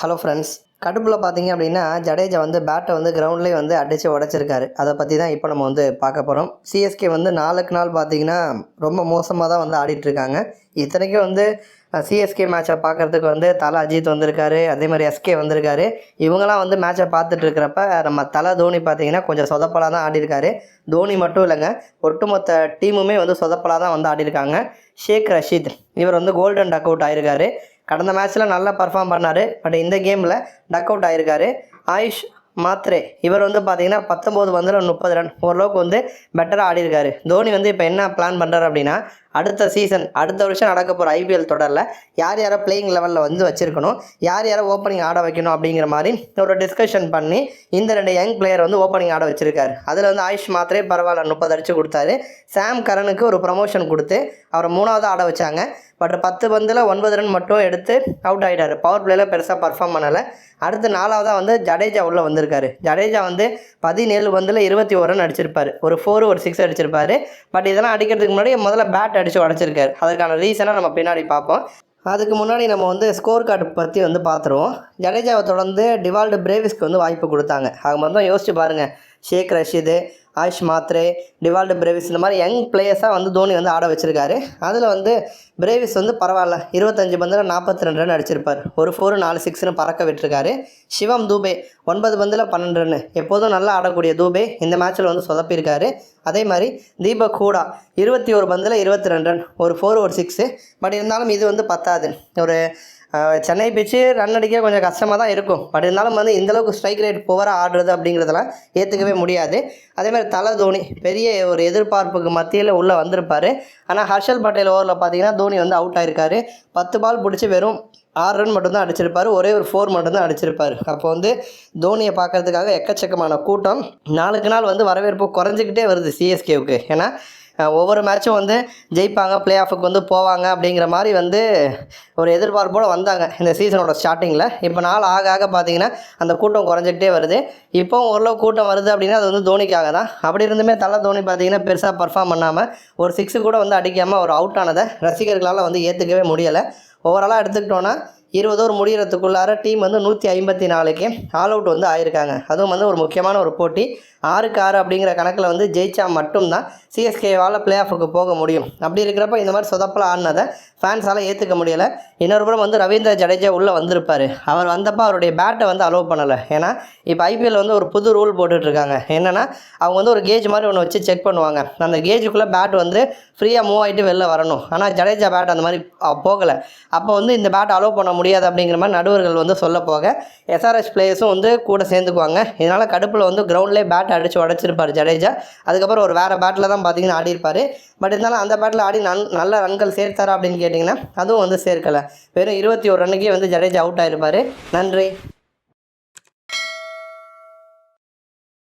Hello friends கடுப்பில் பார்த்தீங்க அப்படின்னா ஜடேஜா வந்து பேட்டை வந்து கிரவுண்ட்லேயே வந்து அடித்து உடச்சிருக்காரு. அதை பற்றி தான் இப்போ நம்ம வந்து பார்க்க போகிறோம் சிஎஸ்கே வந்து நாளுக்கு நாள் பார்த்தீங்கன்னா ரொம்ப மோசமாக தான் வந்து ஆடிட்டுருக்காங்க இத்தனைக்கும் வந்து சிஎஸ்கே மேட்சை பார்க்குறதுக்கு வந்து தலை அஜித் வந்திருக்காரு. அதே மாதிரி எஸ்கே வந்திருக்காரு. இவங்களாம் வந்து மேட்சை பார்த்துட்டு இருக்கிறப்ப நம்ம தலை தோனி பார்த்தீங்கன்னா கொஞ்சம் சொதப்பலாக தான் ஆடிருக்காரு. தோனி மட்டும் இல்லைங்க ஒட்டுமொத்த டீமுமே வந்து சொதப்பலாக தான் வந்து ஆடிருக்காங்க. ஷேக் ரஷீத் இவர் வந்து கோல்டன் டக் அவுட் ஆயிருக்காரு. கடந்த மேட்ச்சில் நல்லா பர்ஃபார்ம் பண்ணார். பட் இந்த கேமில் டக் அவுட் ஆயிருக்காரு. ஆயுஷ் மாத்ரே இவர் வந்து பார்த்தீங்கன்னா பத்தொம்போது பந்தில் முப்பது ரன் ஓரளவுக்கு வந்து பெட்டராக ஆடிருக்காரு தோனி வந்து இப்போ என்ன பிளான் பண்ணுறாரு அப்படின்னா அடுத்த சீசன் அடுத்த வருஷம் நடக்க போகிற ஐபிஎல் தொடரில் யார் யாரை பிளேயிங் லெவலில் வந்து வச்சுருக்கணும் யார் யாரை ஓப்பனிங் ஆட வைக்கணும் அப்படிங்கிற மாதிரி ஒரு டிஸ்கஷன் பண்ணி இந்த ரெண்டு யங் பிளேயர் வந்து ஓப்பனிங் ஆட வச்சுருக்காரு. அதில் வந்து ஆயுஷ் மாத்திரே பரவாயில்ல முப்பது அடிச்சு கொடுத்தாரு. சாம் கரனுக்கு ஒரு ப்ரமோஷன் கொடுத்து அவரை மூணாவது ஆட வச்சாங்க. பட் பத்து பந்தில் ஒன்பது ரன் மட்டும் எடுத்து அவுட் ஆகிட்டார் பவர் பிளேயில் பெருசாக பர்ஃபார்ம் பண்ணலை. அடுத்து நாலாவதாக வந்து ஜடேஜா உள்ளே வந்திருக்காரு. ஜடேஜா வந்து பதினேழு பந்தில் இருபத்தி ஒரு ரன் அடிச்சிருப்பார். ஒரு ஃபோர் ஒரு சிக்ஸ் அடிச்சிருப்பார். பட் இதெல்லாம் அடிக்கிறதுக்கு முன்னாடி முதல்ல பேட் அடி அடித்து உடச்சிருக்காரு. அதற்கான ரீசனை நம்ம பின்னாடி பார்ப்போம். அதுக்கு முன்னாடி நம்ம வந்து ஸ்கோர் கார்டு பற்றி வந்து பார்த்துருவோம். ஜடேஜாவை தொடர்ந்து டிவால்டு பிரேவிஸ்க்கு வந்து வாய்ப்பு கொடுத்தாங்க. அது மட்டும் யோசிச்சு பாருங்கள் ஷேக் ரஷீது ஆயுஷ் மாத்ரே டிவால்டு பிரேவிஸ் இந்த மாதிரி யங் பிளேயர்ஸாக வந்து தோனி வந்து ஆட வச்சுருக்காரு. அதில் வந்து பிரேவிஸ் வந்து பரவாயில்ல. இருபத்தஞ்சு பந்தில் நாற்பத்தி ரெண்டு ரன் அடிச்சிருப்பார். ஒரு ஃபோர் நாலு சிக்ஸ்னு பறக்க விட்டுருக்காரு. சிவம் தூபே ஒன்பது பந்தில் பன்னெண்டு ரன் எப்போதும் நல்லா ஆடக்கூடிய தூபே இந்த மேட்ச்சில் வந்து சொதப்பியிருக்காரு. அதே மாதிரி தீபக் ஹூடா இருபத்தி ஒரு பந்தில் இருபத்தி ரெண்டு ரன் ஒரு ஃபோர் ஒரு சிக்ஸு பட் இருந்தாலும் இது வந்து பத்தாது. ஒரு சென்னை பிச்சு ரன் அடிக்க கொஞ்சம் கஷ்டமாக தான் இருக்கும். பட் இருந்தாலும் வந்து இந்தளவுக்கு ஸ்ட்ரைக் ரேட் புவராக ஆடுறது அப்படிங்கிறதெல்லாம் ஏற்றுக்கவே முடியாது. அதேமாதிரி தலை தோனி பெரிய ஒரு எதிர்பார்ப்புக்கு மத்தியில் உள்ளே வந்திருப்பார். ஆனால் ஹர்ஷல் பட்டேல் ஓவரில் பார்த்தீங்கன்னா தோனி வந்து அவுட் ஆயிருக்காரு. பத்து பால் பிடிச்சி வெறும் ஆறு ரன் மட்டும்தான் அடிச்சிருப்பார். ஒரே ஒரு ஃபோர் மட்டும்தான் அடிச்சிருப்பார். அப்போ வந்து தோனியை பார்க்கறதுக்காக எக்கச்சக்கமான கூட்டம். நாளுக்கு நாள் வந்து வரவேற்பு குறைஞ்சிக்கிட்டே வருது சிஎஸ்கேவுக்கு ஏன்னா ஒவ்வொரு மேட்சும் வந்து ஜெயிப்பாங்க பிளே ஆஃபுக்கு வந்து போவாங்க அப்படிங்கிற மாதிரி வந்து ஒரு எதிர்பார்ப்போடு வந்தாங்க இந்த சீசனோட ஸ்டார்டிங்கில் இப்போ நாள் ஆக ஆக பார்த்தீங்கன்னா அந்த கூட்டம் குறைஞ்சிக்கிட்டே வருது. இப்போ ஓரளவு கூட்டம் வருது அப்படின்னா அது வந்து தோனிக்காக தான். அப்படி இருந்துமே தலை தோனி பார்த்தீங்கன்னா பெருசாக பர்ஃபார்ம் பண்ணாமல் ஒரு சிக்ஸு கூட வந்து அடிக்காமல் ஒரு அவுட் ஆனதை ரசிகர்களால் வந்து ஏற்றுக்கவே முடியலை. ஓவராலாக எடுத்துக்கிட்டோன்னா இருபது ஓவர் முடிகிறதுக்குள்ளார டீம் வந்து நூற்றி ஐம்பத்தி நாலுக்கு ஆல் அவுட் வந்து ஆயிருக்காங்க. அதுவும் வந்து ஒரு முக்கியமான ஒரு போட்டி. ஆறுக்கு ஆறு அப்படிங்கிற கணக்கில் வந்து ஜெயிச்சா மட்டும்தான் சிஎஸ்கேவால் பிளே ஆஃபுக்கு போக முடியும். அப்படி இருக்கிறப்ப இந்த மாதிரி சொதப்பில் ஆடினதை ஃபேன்ஸால் ஏற்றுக்க முடியலை. இன்னொரு புறம் வந்து ரவீந்திர ஜடேஜா உள்ளே வந்திருப்பார். அவர் வந்தப்போ அவருடைய பேட்டை வந்து அலோவ் பண்ணலை. ஏன்னா இப்போ ஐபிஎல் வந்து ஒரு புது ரூல் போட்டுட்ருக்காங்க. என்னென்னா அவங்க வந்து ஒரு கேஜ் மாதிரி ஒன்று வச்சு செக் பண்ணுவாங்க. அந்த கேஜுக்குள்ளே பேட் வந்து ஃப்ரீயாக மூவ் ஆகிட்டு வெளில வரணும். ஆனால் ஜடேஜா பேட் அந்த மாதிரி போகலை. அப்போ வந்து இந்த பேட் அலோவ் பண்ண முடியாது அப்படிங்கிற மாதிரி நடுவர்கள் வந்து சொல்ல போக. எஸ்ஆர்எஸ் பிளேயர்ஸும் வந்து கூட சேர்ந்துக்குவாங்க. இதனால் கடுப்பில் வந்து கிரவுண்ட்லேயே பேட் அடித்து உடச்சிருப்பார் ஜடேஜா. அதுக்கப்புறம் ஒரு வேறு பேட்டில் தான் பார்த்தீங்கன்னா ஆடி இருப்பார் பட் இருந்தாலும் அந்த பேட்டில் ஆடி நன் நல்ல ரன்கள் சேர்த்தாரா அப்படின்னு கேட்டிங்கன்னா அதுவும் வந்து சேர்க்கலை. வெறும் இருபத்தி ஒரு ரன்னுக்கே வந்து ஜடேஜா அவுட் ஆகிருப்பார் நன்றி.